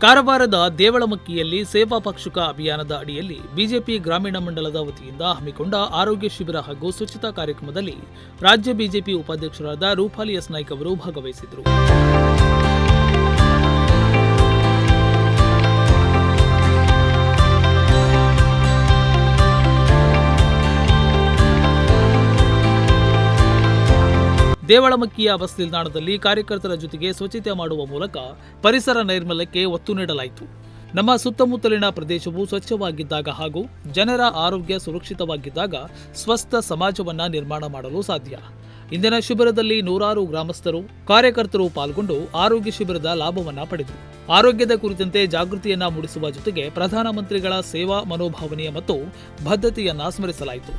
ಕಾರವಾರದ ದೇವಳಮಕ್ಕಿಯಲ್ಲಿ ಸೇವಾ ಪಕ್ಷುಕ ಅಭಿಯಾನದ ಅಡಿಯಲ್ಲಿ ಬಿಜೆಪಿ ಗ್ರಾಮೀಣ ಮಂಡಲದ ವತಿಯಿಂದ ಹಮ್ಮಿಕೊಂಡ ಆರೋಗ್ಯ ಶಿಬಿರ ಹಾಗೂ ಸ್ವಚ್ಛತಾ ಕಾರ್ಯಕ್ರಮದಲ್ಲಿ ರಾಜ್ಯ ಬಿಜೆಪಿ ಉಪಾಧ್ಯಕ್ಷರಾದ ರೂಪಾಲಿ ಎಸ್ ನಾಯ್ಕ್ ಅವರು ಭಾಗವಹಿಸಿದರು ದೇವಳಮಕ್ಕಿಯ ಬಸ್ ನಿಲ್ದಾಣದಲ್ಲಿ ಕಾರ್ಯಕರ್ತರ ಜೊತೆಗೆ ಸ್ವಚ್ಛತೆ ಮಾಡುವ ಮೂಲಕ ಪರಿಸರ ನೈರ್ಮಲ್ಯಕ್ಕೆ ಒತ್ತು ನೀಡಲಾಯಿತು. ನಮ್ಮ ಸುತ್ತಮುತ್ತಲಿನ ಪ್ರದೇಶವು ಸ್ವಚ್ಛವಾಗಿದ್ದಾಗ ಹಾಗೂ ಜನರ ಆರೋಗ್ಯ ಸುರಕ್ಷಿತವಾಗಿದ್ದಾಗ ಸ್ವಸ್ಥ ಸಮಾಜವನ್ನ ನಿರ್ಮಾಣ ಮಾಡಲು ಸಾಧ್ಯ. ಇಂದಿನ ಶಿಬಿರದಲ್ಲಿ ನೂರಾರು ಗ್ರಾಮಸ್ಥರು, ಕಾರ್ಯಕರ್ತರು ಪಾಲ್ಗೊಂಡು ಆರೋಗ್ಯ ಶಿಬಿರದ ಲಾಭವನ್ನ ಪಡೆದರು. ಆರೋಗ್ಯದ ಕುರಿತಂತೆ ಜಾಗೃತಿಯನ್ನ ಮೂಡಿಸುವ ಜೊತೆಗೆ ಪ್ರಧಾನಮಂತ್ರಿಗಳ ಸೇವಾ ಮನೋಭಾವನೆಯ ಮತ್ತು ಬದ್ಧತೆಯನ್ನ ಸ್ಮರಿಸಲಾಯಿತು.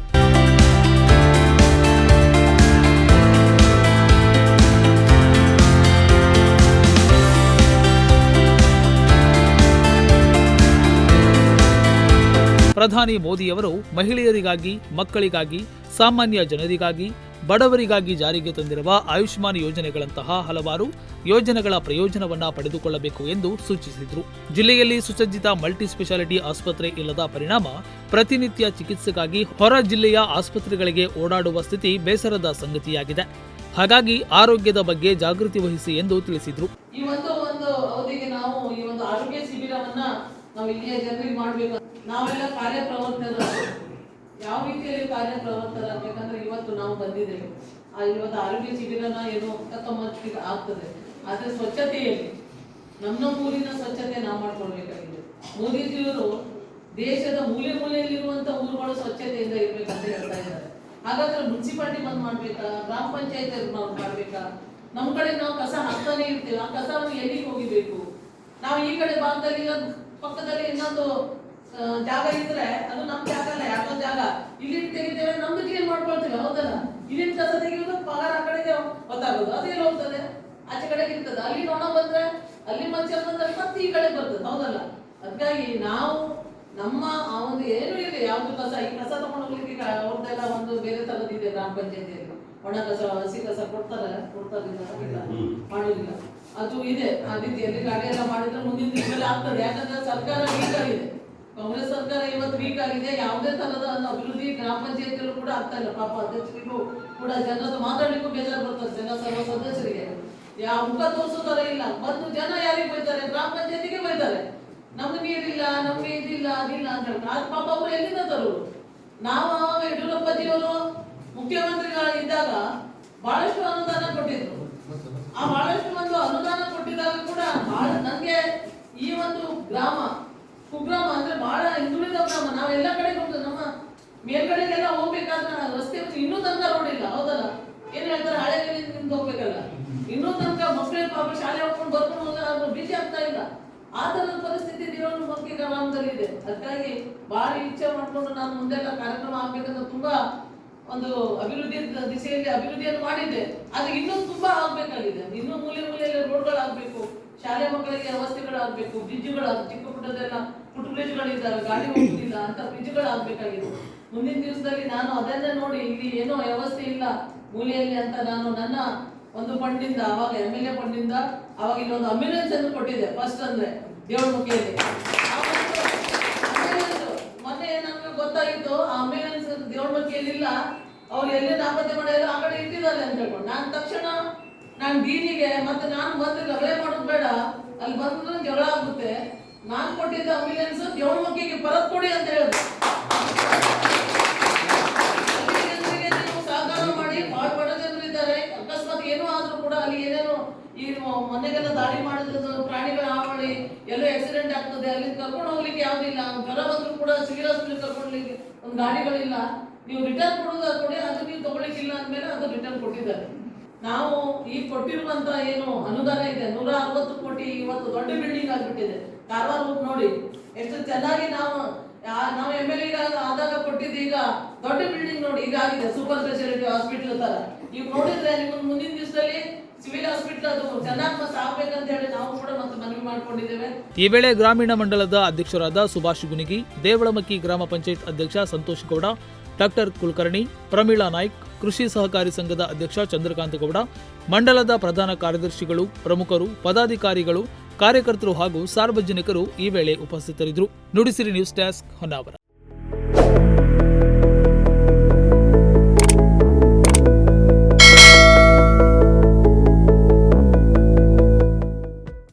ಪ್ರಧಾನಿ ಮೋದಿಯವರು ಮಹಿಳೆಯರಿಗಾಗಿ, ಮಕ್ಕಳಿಗಾಗಿ, ಸಾಮಾನ್ಯ ಜನರಿಗಾಗಿ, ಬಡವರಿಗಾಗಿ ಜಾರಿಗೆ ತಂದಿರುವ ಆಯುಷ್ಮಾನ್ ಯೋಜನೆಗಳಂತಹ ಹಲವಾರು ಯೋಜನೆಗಳ ಪ್ರಯೋಜನವನ್ನ ಪಡೆದುಕೊಳ್ಳಬೇಕು ಎಂದು ಸೂಚಿಸಿದರು. ಜಿಲ್ಲೆಯಲ್ಲಿ ಸುಸಜ್ಜಿತ ಮಲ್ಟಿ ಸ್ಪೆಷಾಲಿಟಿ ಆಸ್ಪತ್ರೆ ಇಲ್ಲದ ಪರಿಣಾಮ ಪ್ರತಿನಿತ್ಯ ಚಿಕಿತ್ಸೆಗಾಗಿ ಹೊರ ಜಿಲ್ಲೆಯ ಆಸ್ಪತ್ರೆಗಳಿಗೆ ಓಡಾಡುವ ಸ್ಥಿತಿ ಬೇಸರದ ಸಂಗತಿಯಾಗಿದೆ. ಹಾಗಾಗಿ ಆರೋಗ್ಯದ ಬಗ್ಗೆ ಜಾಗೃತಿ ವಹಿಸಿ ಎಂದು ತಿಳಿಸಿದರು. ಈ ಒಂದು ಒಂದು ಅವಧಿಗೆ ನಾವು ಈ ಒಂದು ಆರೋಗ್ಯ ಶಿಬಿರವನ್ನ ನಾವು ಇಲ್ಲಿಯ ಜನರಿಗೆ ಮಾಡ್ಬೇಕು ನಾವೆಲ್ಲ ಕಾರ್ಯಪ್ರವರ್ತನ ಯಾವ ರೀತಿಯಲ್ಲಿ ಕಾರ್ಯಪ್ರವರ್ತರಾಗಬೇಕಂದ್ರೆ ಇವತ್ತು ನಾವು ಬಂದಿದ್ದೇವೆ. ಇವತ್ತು ಆರೋಗ್ಯ ಶಿಬಿರನ ಏನು ಹತ್ತೊಂಬತ್ತಿಗೆ ಆಗ್ತದೆ. ಆದ್ರೆ ಸ್ವಚ್ಛತೆಯಲ್ಲಿ, ನಮ್ಮ ನಮ್ಮ ಊರಿನ ಸ್ವಚ್ಛತೆ ನಾವು ಮಾಡ್ಕೊಳ್ಬೇಕಾಗಿದೆ. ಮೋದಿಜಿಯವರು ದೇಶದ ಮೂಲೆ ಮೂಲೆಯಲ್ಲಿರುವಂತ ಊರುಗಳು ಸ್ವಚ್ಛತೆಯಿಂದ ಇರ್ಬೇಕಂತ ಹೇಳ್ತಾ ಇದ್ದಾರೆ. ಹಾಗಾದ್ರೆ ಮುನ್ಸಿಪಾಲಿಟಿ ಬಂದ್ ಮಾಡ್ಬೇಕಾ? ಗ್ರಾಮ ಪಂಚಾಯತ್ ಮಾಡ್ಬೇಕಾ? ನಮ್ ಕಡೆ ನಾವು ಕಸ ಹಾಕ್ತಾನೆ ಇರ್ತೀವಿ. ಆ ಕಸವನ್ನು ಎಲ್ಲಿಗೆ ಹೋಗಿಬೇಕು? ನಾವು ಈ ಕಡೆ ಭಾಗದಲ್ಲಿ, ಪಕ್ಕದಲ್ಲಿ ಇನ್ನೊಂದು ಜಾಗ ಇದ್ರೆ ಅದು ನಮ್ ಜಾಗ ಅಲ್ಲ ಯಾಕೋ ಜಾಗ. ಇಲ್ಲಿ ತೆಗಿತೇವೆ ನಮ್ದು ಕ್ಲೀನ್ ಮಾಡ್ಕೊಳ್ತೇವೆ? ಹೌದಲ್ಲ? ಇಲ್ಲಿನ ಕಸ ತೆಗೆಯೋದು ಪಗಾರ ಆ ಕಡೆಗೆ ಗೊತ್ತಾಗೋದು. ಅದು ಎಲ್ಲ ಹೋಗ್ತದೆ? ಆಚೆ ಕಡೆಗೆ ಇರ್ತದೆ. ಅಲ್ಲಿ ನೋಣ ಬಂದ್ರೆ ಅಲ್ಲಿ ಮಂಚ ಬಂದ್ರೆ ಮತ್ತೆ ಈ ಕಡೆ ಬರ್ತದೆ. ಹೌದಲ್ಲ? ಅದಕ್ಕಾಗಿ ನಾವು ನಮ್ಮ ಆ ಒಂದು ಏನು ಇದೆ ಯಾವ್ದು ಕಸ. ಈ ಕಸ ತಗೊಂಡು ಹೋಗ್ಲಿಕ್ಕೆ ಅವ್ರದ್ದೆಲ್ಲ ಒಂದು ಬೇರೆ ತರದಿದೆ ಗ್ರಾಮ ಪಂಚಾಯತಿಯಲ್ಲಿ. ಒಣ ಕಸ ಹಸಿ ಕಸ ಕೊಡ್ತಾರೆ. ಕೊಡ್ತಾರಿಲ್ಲ ಇಲ್ಲ ಮಾಡೋದಿಲ್ಲ ಅದು ಇದೆ. ಆ ರೀತಿಯಲ್ಲಿ ಗಾಡಿ ಎಲ್ಲ ಮಾಡಿದ್ರೆ ಮುಂದಿನ ದಿನದಲ್ಲಿ ಆಗ್ತದೆ. ಯಾಕಂದ್ರೆ ಸರ್ಕಾರ ಇದೆ. ಕಾಂಗ್ರೆಸ್ ಸರ್ಕಾರ ಇವತ್ತು ವೀಕ್ ಆಗಿದೆ. ಯಾವುದೇ ತರದ ಒಂದು ಅಭಿವೃದ್ಧಿ ಗ್ರಾಮ ಪಂಚಾಯತಿಯಲ್ಲೂ ಕೂಡ ಆಗ್ತಾ ಇಲ್ಲ. ಪಾಪ ಅಧ್ಯಕ್ಷರಿಗೂ ಕೂಡ ಜನರ ಮಾತಾಡ್ಲಿಕ್ಕೂ ಬೇಜಾರು ಬರ್ತಾರೆ ಜನ ಸರ್ವ ಸದಸ್ಯರಿಗೆ. ಯಾವ ಮುಖ ತೋರಿಸೋ ತರ ಇಲ್ಲ. ಮತ್ತು ಜನ ಯಾರಿಗೆ ಬೈತಾರೆ? ಗ್ರಾಮ ಪಂಚಾಯತಿಗೆ ಬೈತಾರೆ. ನಮ್ಗೆ ನೀರಿಲ್ಲ ನಮ್ಗೆ ಇದಿಲ್ಲ, ಅದಿಲ್ಲ ಅಂತ ಹೇಳ್ತಾರೆ. ಪಾಪ ಅವರು ಎಲ್ಲಿಂದ ತರೋರು ನಾವು ಯಡಿಯೂರಪ್ಪಜಿಯವರು ಮುಖ್ಯಮಂತ್ರಿಗಳಿದ್ದಾಗ ಬಹಳಷ್ಟು ಅನುದಾನ ಕೊಟ್ಟಿದ್ರು. ಆ ಬಹಳಷ್ಟು ಒಂದು ಅನುದಾನ ಕೊಟ್ಟಿದ್ದಾಗ ಕೂಡ ಬಹಳ ನಂಗೆ ಈ ಒಂದು ಗ್ರಾಮ ಕುಗ್ರಾಮ ಹಿಂದುಳಿದ ನಾವೆಲ್ಲ ಕಡೆ ನಮ್ಮ ಮೇಲ್ಗಡೆಗೆಲ್ಲ ಹೋಗ್ಬೇಕಾದ್ರೆ ರಸ್ತೆ ಇನ್ನೂ ತನಕ ರೋಡ್ ಇಲ್ಲ, ಹೌದಲ್ಲ? ಏನ್ ಹೇಳ್ತಾರೆ, ಹಳೆ ನಿಮ್ದು ಹೋಗ್ಬೇಕಲ್ಲ? ಇನ್ನೂ ತನಕ ಮಕ್ಕಳು ಪಾಪ ಶಾಲೆ ಹೋಗ್ಕೊಂಡು ಬರ್ಕೊಂಡು ಹೋದ್ರೆ ಬಿಜಿ ಆಗ್ತಾ ಇಲ್ಲ. ಆ ತರದ ಪರಿಸ್ಥಿತಿ ದೇವರು ಮಕ್ಕಿ ಗ್ರಾಮದಲ್ಲಿ ಇದೆ. ಅದಕ್ಕಾಗಿ ಭಾರಿ ಇಚ್ಛೆ ಮಾಡ್ಕೊಂಡು ನಾನು ಮುಂದೆಲ್ಲ ಕಾರ್ಯಕ್ರಮ ಆಗ್ಬೇಕಂತ ತುಂಬಾ ಒಂದು ಅಭಿವೃದ್ಧಿ ದಿಸೆಯಲ್ಲಿ ಅಭಿವೃದ್ಧಿಯನ್ನು ಮಾಡಿದ್ದೆ. ಅದು ಇನ್ನೂ ತುಂಬಾ ಆಗ್ಬೇಕಾಗಿದೆ. ಇನ್ನೂ ಮೂಲೆ ಮೂಲೆಯಲ್ಲಿ ರೋಡ್ಗಳಾಗ್ಬೇಕು ಶಾಲೆ ಮಕ್ಕಳಿಗೆ ವ್ಯವಸ್ಥೆಗಳಾಗ್ಬೇಕು ಬ್ರಿಡ್ಜ್ಗಳು ಚಿಕ್ಕ ಪುಟ್ಟದೆಲ್ಲ ಬ್ರಿಡ್ಜ್ಗಳಿದ್ದಾವೆ ಗಾಡಿ ಹೋಗುದಿಲ್ಲ ಅಂತ ಬ್ರಿಡ್ಜ್ಗಳಾಗ್ಬೇಕಾಗಿದೆ ಮುಂದಿನ ದಿವಸದಲ್ಲಿ ನಾನು ಅದನ್ನೇ ನೋಡಿ, ಇಲ್ಲಿ ಏನೋ ವ್ಯವಸ್ಥೆ ಇಲ್ಲ ಮೂಲೆಯಲ್ಲಿ ಅಂತ ನಾನು ನನ್ನ ಒಂದು ಫಂಡಿಂದ ಅವಾಗ ಎಂ ಎಲ್ ಎ ಫಂಡಿಂದ ಅವಾಗ ಇಲ್ಲೊಂದು ಅಂಬ್ಯುಲೆನ್ಸ್ ಅನ್ನು ಕೊಟ್ಟಿದ್ದೆ ಫಸ್ಟ್ ಅಂದ್ರೆ ದೇವಳಮುಖಿಯಲ್ಲಿ ಮುಖಿಯಲ್ಲಿ ಮೊನ್ನೆ ನಮ್ಗೆ ಗೊತ್ತಾಗಿತ್ತು, ಆ ಅಂಬ್ಯುಲೆನ್ಸ್ ದೇವಳಮುಖಿಯಲ್ಲಿ ಇಲ್ಲ. ಅವ್ರು ಎಲ್ಲಿ ನಾಪತ್ತೆ ಮಾಡಿದ್ರು ಆ ಕಡೆ ಇಟ್ಟಿದ್ದಾರೆ ಅಂತ ಹೇಳ್ಕೊಂಡು. ನಾನು ತಕ್ಷಣ ನಾನು ಡೀನಿಗೆ ಮತ್ತೆ ನಾನು ಬಂದು ಗಗಳೆ ಮಾಡೋದು ಬೇಡ. ಅಲ್ಲಿ ಬಂದ್ರೆ ಜಗಳ ಆಗುತ್ತೆ. ನಾನು ಕೊಟ್ಟಿದ್ದ ಅಂಬ್ಯುಲೆನ್ಸ್ ದೇವಳಮುಖಿಗೆ ಪರತ್ ಕೊಡಿ ಅಂತ ಹೇಳಿದ್ರು. ಸಹಕಾರ ಮಾಡಿ ಬಹಳ ಬಡ ಇದ್ದಾರೆ. ಅಕಸ್ಮಾತ್ ಏನೋ ಆದ್ರೂ ಕೂಡ ಅಲ್ಲಿ ಏನೇನೋ ಈ ಮೊನ್ನೆಗೆಲ್ಲ ದಾಳಿ ಮಾಡಿದ್ರು, ಪ್ರಾಣಿಗಳ ಹಾವಳಿ, ಎಲ್ಲೋ ಆಕ್ಸಿಡೆಂಟ್ ಆಗ್ತದೆ ಅಲ್ಲಿ ಕರ್ಕೊಂಡು ಹೋಗ್ಲಿಕ್ಕೆ ಯಾವ್ದಿಲ್ಲ ಜ್ವರ ಬಂದ್ರು ಕೂಡ ಸಿವಿಲ್ ಹಾಸ್ಪಿಟಲ್ ಕರ್ಕೊಂಡ್ಲಿಕ್ಕೆ ಒಂದು ಗಾಡಿಗಳಿಲ್ಲ ನೀವು ರಿಟರ್ನ್ ಕೊಡೋದು ಕೊಡಿ, ಅದು ನೀವು ತಗೊಳ್ಳಿಕ್ಕಿಲ್ಲ ಅಂದ್ಮೇಲೆ ಅದು ರಿಟರ್ನ್ ಕೊಟ್ಟಿದ್ದಾರೆ. ನಾವು ಈ ಕೊಟ್ಟಿರುವಂತ ಏನು ಅನುದಾನ ಇದೆ, ನೂರ ಅರವತ್ತು ಕೋಟಿ ಇವತ್ತು ದೊಡ್ಡ ಬಿಲ್ಡಿಂಗ್ ಆಗ್ಬಿಟ್ಟಿದೆ. ಕಾರವಾರ ಹೋಗಿ ನೋಡಿ, ಎಷ್ಟು ಚೆನ್ನಾಗಿ ನಾವು ನಾವು ಎಂ ಎಲ್ ಆದಾಗ ಕೊಟ್ಟಿದ್ದು ಈಗ ದೊಡ್ಡ ಬಿಲ್ಡಿಂಗ್ ನೋಡಿ, ಈಗ ಆಗಿದೆ ಸೂಪರ್ ಸ್ಪೆಷಾಲಿಟಿ ಹಾಸ್ಪಿಟಲ್ ತರ. ಈಗ ನೋಡಿದ್ರೆ ನಿಮ್ಮ ಮುಂದಿನ ದಿವಸದಲ್ಲಿ ಸಿವಿಲ್ ಹಾಸ್ಪಿಟಲ್ ಅದು ಚೆನ್ನಾಗಿ ಮತ್ತೆ ಆಗ್ಬೇಕಂತ ಹೇಳಿ ನಾವು ಕೂಡ ಮತ್ತೆ ಮನವಿ ಮಾಡ್ಕೊಂಡಿದ್ದೇವೆ. ಈ ವೇಳೆ ಗ್ರಾಮೀಣ ಮಂಡಲದ ಅಧ್ಯಕ್ಷರಾದ ಸುಭಾಷ್ ಗುನಿಗಿ, ದೇವಳಮಕ್ಕಿ ಗ್ರಾಮ ಪಂಚಾಯತ್ ಅಧ್ಯಕ್ಷ ಸಂತೋಷ್ ಗೌಡ, ಡಾಕ್ಟರ್ ಕುಲಕರ್ಣಿ, ಪ್ರಮೀಳಾ ನಾಯ್ಕ್, ಕೃಷಿ ಸಹಕಾರಿ ಸಂಘದ ಅಧ್ಯಕ್ಷ ಚಂದ್ರಕಾಂತ ಗೌಡ, ಮಂಡಲದ ಪ್ರಧಾನ ಕಾರ್ಯದರ್ಶಿಗಳು, ಪ್ರಮುಖರು, ಪದಾಧಿಕಾರಿಗಳು ಕಾರ್ಯಕರ್ತರು ಹಾಗೂ ಸಾರ್ವಜನಿಕರು ಈ ವೇಳೆ ಉಪಸ್ಥಿತರಿದ್ದರು. Nudisiri news desk Honnavar.